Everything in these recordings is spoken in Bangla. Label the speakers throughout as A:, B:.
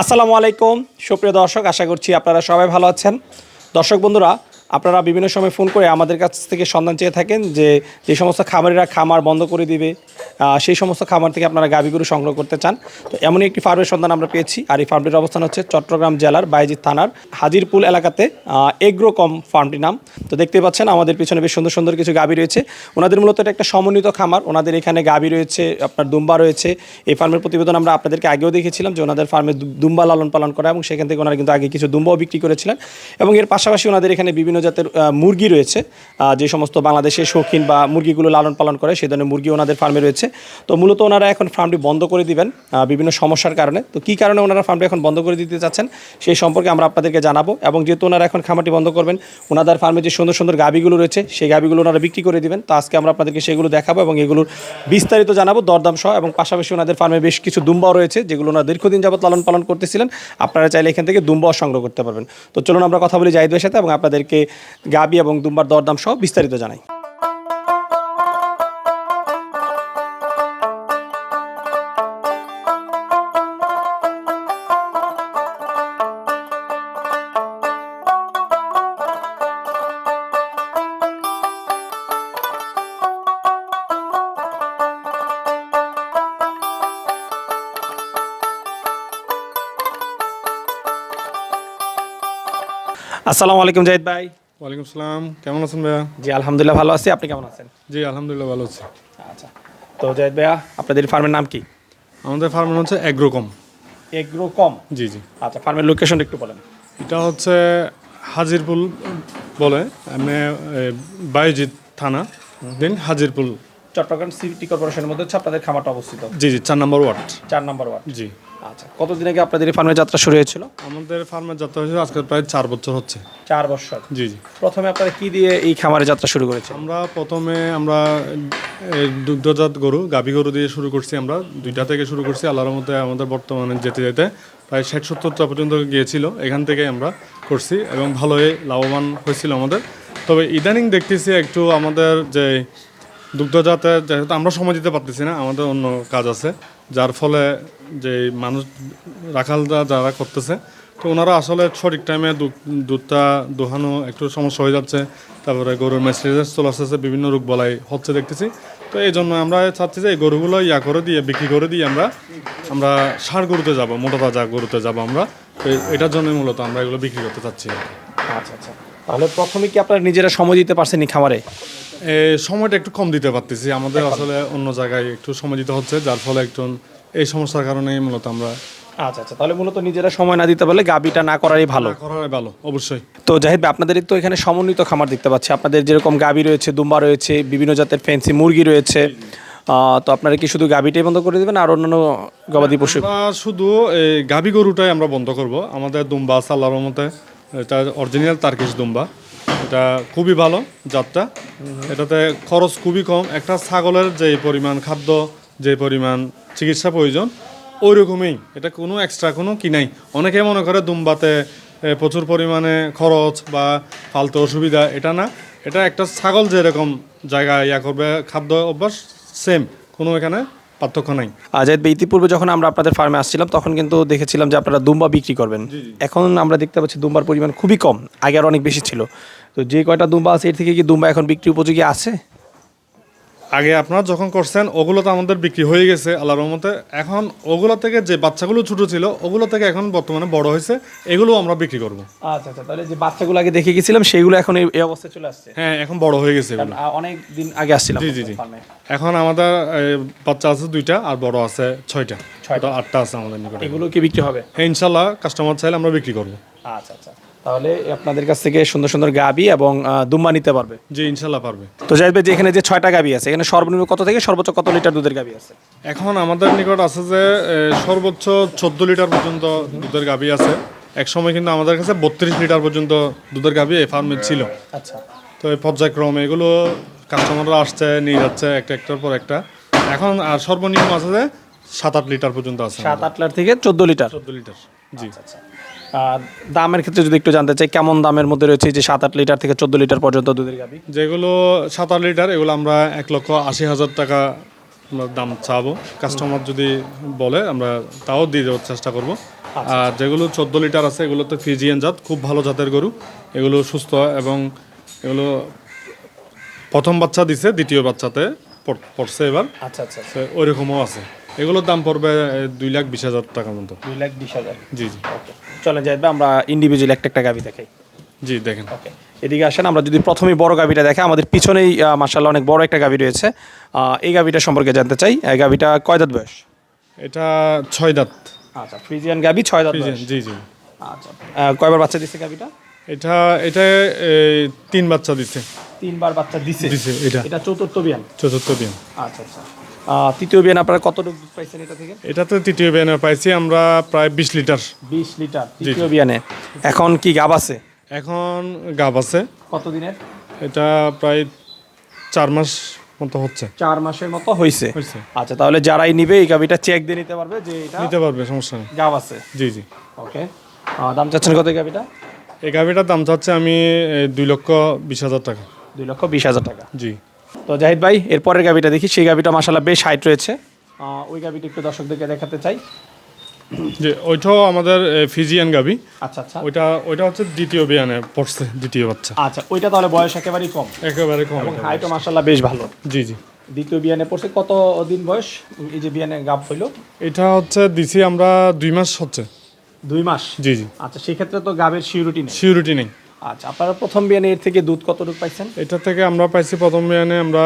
A: আসসালামু আলাইকুম। সুপ্রিয় দর্শক আশা করছি আপনারা সবাই ভালো আছেন। দর্শক বন্ধুরা আপনারা বিভিন্ন সময় ফোন করে আমাদের কাছ থেকে সন্ধান চেয়ে থাকেন যে যে সমস্ত খামারিরা খামার বন্ধ করে দিবে সেই সমস্ত খামার থেকে আপনারা গাভী গরু সংগ্রহ করতে চান। তো এমনই একটি ফার্মের সন্ধান আমরা পেয়েছি আর এই ফার্মটির অবস্থান হচ্ছে চট্টগ্রাম জেলার বাইজিৎ থানার হাজিরপুল এলাকাতে এগ্রোকম ফার্মটির নাম। তো দেখতে পাচ্ছেন আমাদের পিছনে বেশ সুন্দর সুন্দর কিছু গাভী রয়েছে। ওনাদের মূলত এটা একটা সমন্বিত খামার। ওনাদের এখানে গাভী রয়েছে, আপনার দুম্বা রয়েছে। এই ফার্মের প্রতিবেদন আমরা আপনাদেরকে আগেও দেখেছিলাম যে, ওনাদের ফার্মে দুম্বা লালন পালন করা এবং সেখান থেকে ওনারা কিন্তু আগে কিছু দুম্বাও বিক্রি করেছিলেন। এবং এর পাশাপাশি ওনাদের এখানে বিভিন্ন জাতের মুরগি রয়েছে। যে সমস্ত বাংলাদেশের শৌখিন বা মুরগিগুলো লালন পালন করে, সেই ধরনের মুরগি ওনাদের ফার্মে রয়েছে। তো মূলত ওনারা এখন ফার্মটি বন্ধ করে দিবেন বিভিন্ন সমস্যার কারণে। তো কী কারণে ওনারা ফার্মটি এখন বন্ধ করে দিতে চাচ্ছেন, সেই সম্পর্কে আমরা আপনাদেরকে জানাব। এবং যেহেতু ওনারা এখন খামারটি বন্ধ করবেন, ওনাদের ফার্মে যে সুন্দর সুন্দর গাবিগুলো রয়েছে, সেই গাবিগুলো ওনারা বিক্রি করে দিবেন। তো আজকে আমরা আপনাদেরকে সেগুলো দেখাবো এবং এগুলোর বিস্তারিত জানাব, দরদাম সহ। এবং পাশাপাশি ওনাদের ফার্মে বেশ কিছু দুম্বাও রয়েছে, যেগুলো ওনারা দীর্ঘদিন যাবত লালন পালন করতেছিলেন। আপনারা চাইলে এখান থেকে দুম্বাও সংগ্রহ করতে পারবেন। তো চলুন আমরা কথা বলি জাহিদের সাথে এবং আপনাদেরকে গাবি এবং দুম্বার দরদাম সহ বিস্তারিত জানাই। আসসালামু আলাইকুম জাহিদ ভাই।
B: ওয়ালাইকুম সালাম। কেমন আছেন ভাইয়া?
A: জি আলহামদুলিল্লাহ ভালো আছি। আপনি কেমন আছেন?
B: জি আলহামদুলিল্লাহ ভালো আছি।
A: আচ্ছা। তো জাহিদ ভাইয়া আপনাদের ফার্মের নাম কি?
B: আমাদের ফার্মের হচ্ছে এগ্রোকম।
A: এগ্রো কম
B: জি জি।
A: আচ্ছা ফার্মের লোকেশনটা একটু বলেন।
B: এটা হচ্ছে হাজিরপুল বলে আমি বায়োজিৎ থানা দেন হাজিরপুল
A: চট্টগ্রাম সিটি কর্পোরেশনের মধ্যে হচ্ছে আপনাদের খামারটা অবস্থিত।
B: জি জি চার নম্বর ওয়ার্ড।
A: চার নম্বর ওয়ার্ড।
B: জি।
A: আচ্ছা কতদিন আগে আপনাদের এই ফার্মের যাত্রা শুরু হয়েছিল?
B: আমাদের ফার্মের যাত্রা হয়েছে আজকে প্রায় চার বছর হচ্ছে।
A: চার বছর।
B: জি জি।
A: প্রথমে আপনারা কি দিয়ে এই খামারে যাত্রা শুরু করেছেন
B: আমরা প্রথমে আমরা দুগ্ধজাত গরু গাভী গরু দিয়ে শুরু করছি আমরা। দুইটা থেকে শুরু করছি আল্লাহর মধ্যে আমাদের বর্তমানে যেতে যেতে প্রায় ষাট সত্তরটা পর্যন্ত গিয়েছিল। এখান থেকে আমরা করছি এবং ভালোই লাভবান হয়েছিল আমাদের। তবে ইদানিং দেখতেছি একটু আমাদের যে দুগ্ধজাতের যেহেতু আমরা সময় দিতে পারতেছি না, আমাদের অন্য কাজ আছে। যার ফলে যে মানুষ রাখালরা যারা করতেছে, তো ওনারা আসলে সঠিক টাইমে দুধটা দোহানো একটু সমস্যা হয়ে যাচ্ছে। তারপরে গরুর মেসেজেস চলে আসতেছে বিভিন্ন রোগ বলাই হচ্ছে দেখতেছি। তো এই জন্য আমরা চাচ্ছি যে এই গরুগুলো ইয়া করে দিয়ে, বিক্রি করে দিয়ে আমরা আমরা সার গরুতে যাব, মোটা তাজা গরুতে যাব আমরা। তো এটার জন্য মূলত আমরা এগুলো বিক্রি করতে চাচ্ছি।
A: আচ্ছা আচ্ছা। তাহলে প্রথমে কি আপনারা নিজেরা সময় দিতে পারছেন এই খামারে
B: সময়টা একটু কম দিতে পারতেছি। আমাদের আসলে অন্য জায়গায় একটু সময় দিতে হচ্ছে যার ফলে একটু এই সমস্যার কারণেই মূলত আমরা
A: আচ্ছা আচ্ছা তাহলে মূলত নিজেরা সময় না দিতে পারলে গাবিটা না করারই ভালো।
B: করাই ভালো অবশ্যই।
A: তো জাহিদ ভাই আপনাদের তো এখানে সমন্বিত খামার দেখতে পাচ্ছি। আপনাদের যেরকম গাবি রয়েছে দুম্বা রয়েছে বিভিন্ন জাতের ফ্যান্সি মুরগি রয়েছে তো আপনারা কি শুধু গাবিটাই বন্ধ করে দেবেন আর অন্যান্য গবাদি পশু?
B: আমরা শুধু এই গাভী গরুটাই আমরা বন্ধ করব। আমাদের দুম্বা আছে আল্লাহর মতে এটা অরিজিনাল তার্কিশ দুম্বা এটা খুবই ভালো জাতটা। এটাতে খরচ খুবই কম। একটা ছাগলের যে পরিমাণ খাদ্য, যে পরিমাণ চিকিৎসা প্রয়োজন ওই রকমই এটা কোনো এক্সট্রা কোনো কি নাই। অনেকে মনে করে দুম্বাতে প্রচুর পরিমাণে খরচ বা ফালতু অসুবিধা, এটা না। এটা একটা ছাগল যেরকম জায়গায় ইয়া করবে, খাদ্য অভ্যাস সেম কোনো এখানে পার্থক্য নাই।
A: আজাদ ভাই ইতিপূর্বে যখন আমরা আপনাদের ফার্মে আসছিলাম তখন কিন্তু দেখেছিলাম যে আপনারা দুম্বা বিক্রি করবেন। এখন আমরা দেখতে পাচ্ছি দুম্বার পরিমাণ খুবই কম আগে আর অনেক বেশি ছিল। তো যে কয়টা দুম্বা আছে এর থেকে কি দুম্বা এখন বিক্রি উপযোগী আছে?
B: আগে আপনারা যখন করছেন ওগুলো তো আমাদের বিক্রি হয়ে গেছে আল্লাহ রহমতে। এখন ওগুলো থেকে যে বাচ্চাগুলো ছোট ছিল ওগুলো থেকে এখন বর্তমানে বড় হয়েছে এগুলো আমরা বিক্রি করব।
A: আচ্ছা আচ্ছা তাহলে যে বাচ্চাগুলো আগে দেখে গেছিলাম সেগুলো এখন এই অবস্থায় চলে আসছে?
B: হ্যাঁ এখন বড় হয়ে গেছে এগুলো।
A: অনেক দিন আগে আসছিলাম
B: জি, জি, জি। এখন আমাদের বাচ্চা আছে দুইটা আর বড় আছে ছয়টা। ছয়টা। আটটা আছে আমাদের নিকটে।
A: এগুলো কি বিক্রি হবে?
B: হ্যাঁ ইনশাল্লাহ কাস্টমার চাইলে আমরা বিক্রি করব।
A: আচ্ছা আচ্ছা। তাহলে আপনাদের কাছ থেকে সুন্দর সুন্দর গাবি এবং দুম্বা নিতে পারবে।
B: জি ইনশাল্লাহ পারবে।
A: তো জাহিদ ভাই যে এখানে যে ছয়টা গাবি আছে এখানে সর্বনিম্ন কত থেকে সর্বোচ্চ কত লিটার দুধের গাবি আছে?
B: এখন আমাদের নিকট আছে যে সর্বোচ্চ চোদ্দ লিটার পর্যন্ত দুধের গাভী আছে। এক সময় কিন্তু আমাদের কাছে বত্রিশ লিটার পর্যন্ত দুধের গাভী এই ফার্মে ছিল।
A: আচ্ছা।
B: তো এই পর্যায়ক্রমে এগুলো কাস্টমাররা আসছে নিয়ে যাচ্ছে একটা একটার পর একটা। এখন আর সর্বনিম্ন আছে যে সাত আট লিটার পর্যন্ত আছে
A: সাত আট লিটার থেকে চোদ্দ লিটার?
B: চোদ্দ লিটার জি।
A: আচ্ছা আর দামের ক্ষেত্রে যদি একটু জানতে চাই কেমন দামের মধ্যে রয়েছে যে সাত আট লিটার থেকে চোদ্দ লিটার পর্যন্ত দুধের গাবি
B: যেগুলো সাত আট লিটার এগুলো আমরা এক লক্ষ আশি হাজার টাকা আমরা দাম চাবো। কাস্টমার যদি বলে আমরা তাও দিয়ে দেওয়ার চেষ্টা করব। আর যেগুলো চোদ্দ লিটার আছে এগুলো তো ফিজিয়ান জাত খুব ভালো জাতের গরু। এগুলো সুস্থ এবং এগুলো প্রথম বাচ্চা দিছে দ্বিতীয় বাচ্চাতে পড়ছে এবার।
A: আচ্ছা আচ্ছা।
B: তো ওইরকমও আছে। এগুলোর দাম পড়বে দুই লাখ বিশ হাজার টাকার মতো।
A: দুই লাখ বিশ হাজার?
B: জি জি।
A: জাহিদ ভাই আমরা ইন্ডিভিজুয়াল একটা একটা গাবি দেখাই।
B: জি দেখেন।
A: ওকে এদিকে আসেন আমরা যদি প্রথমেই বড় গাবিটা দেখে আমাদের পিছনেই মার্শাল্লাহ অনেক বড় একটা গাবি রয়েছে। এই গাবিটা সম্পর্কে জানতে চাই এই গাবিটা কয় দাঁত বয়স?
B: এটা ছয় দাঁত।
A: আচ্ছা ফ্রিজিয়ান গাবি ছয় দাঁত
B: জি জি।
A: আচ্ছা কয়বার বাচ্চা দিচ্ছে গাবিটা?
B: এটা এটা তিন বাচ্চা দিচ্ছে
A: তিনবার বাচ্চা দিছে?
B: দিছে এটা।
A: এটা চতুর্থ বিয়ান?
B: চতুর্থ দিন
A: আচ্ছা আচ্ছা। তৃতীয় বিয়ান আপনারা কতটুকু দুধ পাইছেন এটা থেকে?
B: এটাতে তৃতীয় ব্যানার পাইছি আমরা প্রায় বিশ লিটার।
A: বিশ লিটার তৃতীয় বিয়ানে। এখন কি গাব আছে?
B: এখন গাব আছে।
A: কত দিনের
B: এটা প্রায় চার মাস মতো হচ্ছে।
A: চার মাসের মতো হয়েছে আচ্ছা তাহলে যারাই নিবে এই গাবিটা চেক দিয়ে নিতে পারবে যে এটা
B: নিতে পারবে সমস্যা নেই।
A: গাব আছে।
B: জি জি।
A: ওকে। দাম চাচ্ছেন কত এই গাবিটা?
B: এই গাভিটার দাম চাচ্ছে আমি দুই লক্ষ বিশ হাজার টাকা।
A: দুই লক্ষ বিশ হাজার টাকা।
B: জি।
A: তো জাহিদ ভাই এরপরের গাবিটা দেখি। সেই গাবিটা মাসাল্লাহ বেশ হাইট রয়েছে। ওই গাবিটা একটু দর্শকদেরকে দেখাতে চাই।
B: যে ওইটাও আমাদের ফিজিয়ান গাভি
A: আচ্ছা আচ্ছা।
B: ওইটা ওইটা হচ্ছে দ্বিতীয় বিয়ানে পড়ছে দ্বিতীয় বাচ্চা।
A: আচ্ছা ওইটা তাহলে বয়স একেবারেই কম।
B: একেবারে কম
A: এবং হাইটও মাসাল্লাহ বেশ ভালো।
B: জি জি।
A: দ্বিতীয় বিয়ানে পড়ছে কত দিন বয়স? এই যে বিয়ানে গাব হইল।
B: এটা হচ্ছে দিছি আমরা দুই মাস হচ্ছে।
A: দুই মাস?
B: জি জি।
A: আচ্ছা সেক্ষেত্রে তো গাবের সিউরিটি নেই।
B: সিউরিটি নেই।
A: আচ্ছা আপনারা প্রথম বিয়ানে এর থেকে দুধ কতটুকু পাইছেন?
B: এটা থেকে আমরা পাইছি প্রথম বিয়ানে আমরা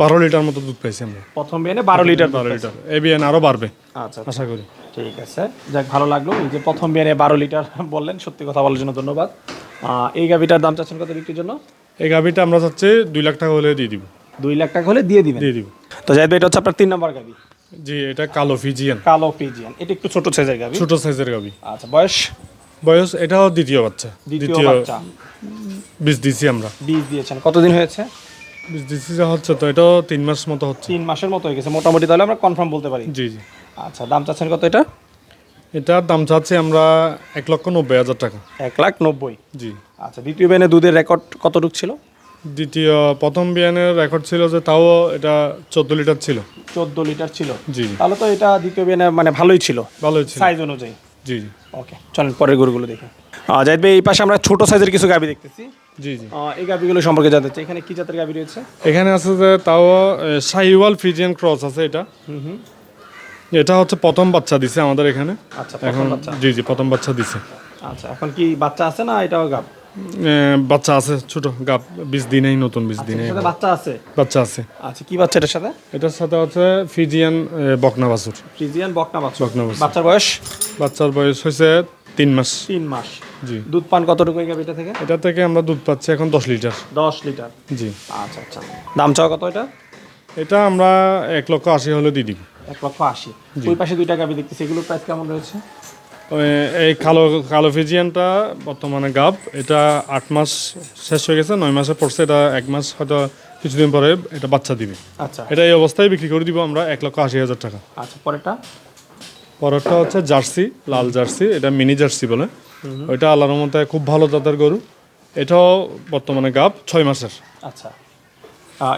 B: বারো লিটার মতো দুধ পাইছি আমরা।
A: প্রথম বিয়ানে বারো লিটার
B: বারো লিটার। এই বিয়ানে আরও বাড়বে
A: আচ্ছা
B: আশা করি।
A: ঠিক আছে যাক ভালো লাগল। এই যে প্রথম বিয়ানে বারো লিটার বললেন সত্যি কথা বলার জন্য ধন্যবাদ। এই গাবিটার দাম চাচ্ছেন কত বিক্রির জন্য?
B: এই গাভিটা আমরা চাচ্ছি দুই লাখ টাকা হলে দিয়ে দিব।
A: দুই লাখ টাকা হলে দিয়ে দিবেন?
B: দিয়ে দিব।
A: তো যাই এটা হচ্ছে আপনার তিন নম্বর গাবি
B: জি এটা কালো ফিজিয়ান।
A: কালো পিজিয়ান এটা একটু ছোট সাইজের গাবি
B: ছোট সাইজের গাভি।
A: আচ্ছা বয়স?
B: বয়স এটাও দ্বিতীয় বাচ্চা।
A: দ্বিতীয় বাচ্চা।
B: বীজ দিছি আমরা।
A: বীজ দিয়েছেন। কতদিন হয়েছে?
B: বীজ দিছি যা হচ্ছে তো এটাও তিন মাস মতো হচ্ছে।
A: তিন মাসের মতো হয়ে গেছে। মোটামুটি তাহলে আমরা কনফার্ম বলতে পারি।
B: জি জি।
A: আচ্ছা দাম চাচ্ছেন কত এটা?
B: এটার দাম চাচ্ছি আমরা এক লক্ষ নব্বই হাজার টাকা।
A: এক লাখ নব্বই।
B: জি।
A: আচ্ছা দ্বিতীয় বিয়ানে দুধের রেকর্ড কতটুক ছিল?
B: দ্বিতীয় প্রথম বিয়ানের রেকর্ড ছিল যে তাও এটা চোদ্দ লিটার ছিল।
A: চোদ্দ লিটার ছিল।
B: জি।
A: তাহলে তো এটা দ্বিতীয় বিয়ানে মানে ভালোই ছিল।
B: ভালোই ছিল।
A: সাইজ অনুযায়ী।
B: জি জি।
A: ওকে চলেন পরের গরুগুলো দেখি। জাহিদ ভাই এই পাশে আমরা ছোট সাইজের কিছু গাবি দেখতেছি।
B: জি জি।
A: এই গাবিগুলো সম্পর্কে জানতে চাই এখানে কি জাতের গাবি রয়েছে?
B: এখানে আছে যে তাও সাইওয়াল ফ্রিজিয়ান ক্রস আছে এটা। এটা হচ্ছে প্রথম বাচ্চা দিছে আমাদের এখানে।
A: আচ্ছা
B: এখন জি জি প্রথম বাচ্চা দিছে।
A: আচ্ছা এখন কি বাচ্চা আছে না এটাও গাব
B: বাচ্চা আছে ছোট গাপ বিশ দিনেই নতুন বিশ দিনে
A: এটার সাথে বাচ্চা আছে?
B: বাচ্চা আছে।
A: আচ্ছা কি বাচ্চা এটার সাথে?
B: এটার সাথে হচ্ছে ফিজিয়ান বকনা বাছুর।
A: ফ্রিজিয়ান বকনা বাচ্চা
B: বকনা বাছুর।
A: বাচ্চার বয়স?
B: বাচ্চার বয়স হয়েছে তিন মাস।
A: তিন মাস।
B: জি।
A: দুধ পান কতটুকু এই গাবিটা থেকে?
B: এটা থেকে আমরা দুধ পাচ্ছি এখন দশ লিটার।
A: দশ লিটার?
B: জি।
A: আচ্ছা আচ্ছা। দাম চাওয়া কত এটা?
B: এটা আমরা এক লক্ষ আশি হলে দিয়ে দিব।
A: এক লক্ষ আশি। ওই পাশে দুইটা গাবি দেখতেছি। এগুলোর প্রাইস কেমন রয়েছে?
B: এই কালো কালো ফিজিয়ানটা বর্তমানে গাব এটা আট মাস শেষ হয়ে গেছে নয় মাসে পড়ছে এটা এক মাস হয়তো কিছুদিন পরে এটা বাচ্চা দিবে।
A: আচ্ছা।
B: এটা এই অবস্থায় বিক্রি করে দিব আমরা এক লক্ষ আশি হাজার টাকা।
A: আচ্ছা পরেরটা?
B: পরেরটা হচ্ছে জার্সি লাল জার্সি এটা মিনি জার্সি বলে। ওইটা আল্লাহর মতে খুব ভালো জাতের গরু। এটাও বর্তমানে গাব ছয় মাসের।
A: আচ্ছা।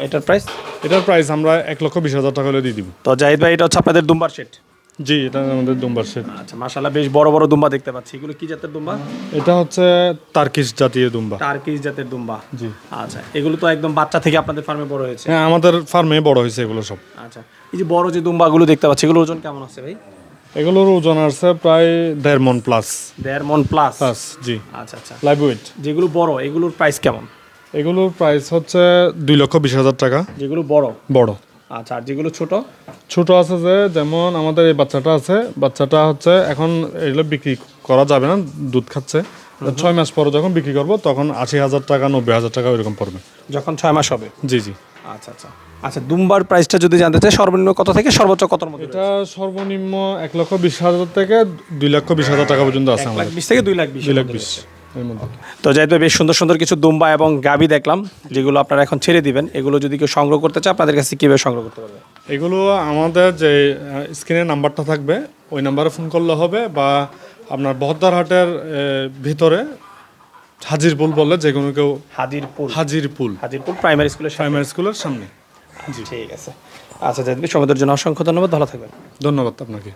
A: এটার প্রাইস
B: এটার প্রাইস আমরা এক লক্ষ বিশ হাজার টাকা হলে দিয়ে দিব।
A: তো জাহিদ ভাই এটা হচ্ছে আপনাদের দুম্বার সেট
B: জি এটা আমাদের দুম্বার সেট
A: আচ্ছা মাশাল্লাহ বেশ বড় বড় দুম্বা দেখতে পাচ্ছি। এগুলো কি জাতের দুম্বা?
B: এটা হচ্ছে তার্কিশ জাতীয় দুম্বা।
A: টার্কিশ জাতের দুম্বা।
B: জি।
A: আচ্ছা এগুলো তো একদম বাচ্চা থেকে আপনাদের ফার্মে বড় হয়েছে।
B: হ্যাঁ আমাদের ফার্মে বড় হয়েছে এগুলো সব।
A: আচ্ছা এই যে বড় যে দুম্বাগুলো দেখতে পাচ্ছি এগুলো ওজন কেমন আছে ভাই?
B: এগুলোর ওজন আছে প্রায় দেড় মন প্লাস
A: দেড় মন প্লাস
B: প্লাস জি।
A: আচ্ছা আচ্ছা।
B: লাইভ ওয়েট
A: যেগুলো বড় এগুলোর প্রাইস কেমন?
B: এগুলোর প্রাইস হচ্ছে দুই লক্ষ বিশ হাজার টাকা।
A: যেগুলো বড়?
B: বড়।
A: আচ্ছা আর যেগুলো ছোট?
B: ছোট আছে যে যেমন আমাদের এই বাচ্চাটা আছে বাচ্চাটা হচ্ছে এখন এগুলো বিক্রি করা যাবে না দুধ খাচ্ছে। ছয় মাস পরে যখন বিক্রি করব তখন আশি হাজার টাকা নব্বই হাজার টাকা এরকম পড়বে।
A: যখন ছয় মাস হবে?
B: জি জি।
A: আচ্ছা আচ্ছা। আচ্ছা দুম্বার প্রাইসটা যদি জানতে চাই সর্বনিম্ন কত থেকে সর্বোচ্চ কতর মধ্যে
B: এটা সর্বনিম্ন এক লক্ষ বিশ হাজার থেকে দুই লক্ষ বিশ হাজার টাকা পর্যন্ত আছে আমাদের।
A: বিশ থেকে দুই লাখ বিশ
B: দুই লাখ বিশ।
A: তো যাইতে বেশ সুন্দর সুন্দর কিছু দুম্বা এবং গাবি দেখলাম যেগুলো আপনারা এখন ছেড়ে দিবেন। এগুলো যদি কেউ সংগ্রহ করতে চায় আপনাদের কাছে কীভাবে সংগ্রহ করতে পারবে?
B: এগুলো আমাদের যে স্ক্রিনের নাম্বারটা থাকবে ওই নাম্বারে ফোন করলে হবে বা আপনার বহদ্দার হাটের এ, ভিতরে হাজিরপুল বললে যে কোনো কেউ
A: হাজিরপুর
B: হাজিরপুল।
A: হাজিরপুর প্রাইমারি স্কুলের
B: প্রাইমারি স্কুলের সামনে। জি।
A: ঠিক আছে। আচ্ছা জাহিদ ভাই সময়ের জন্য অসংখ্য ধন্যবাদ। ভালো থাকবেন।
B: ধন্যবাদ আপনাকে।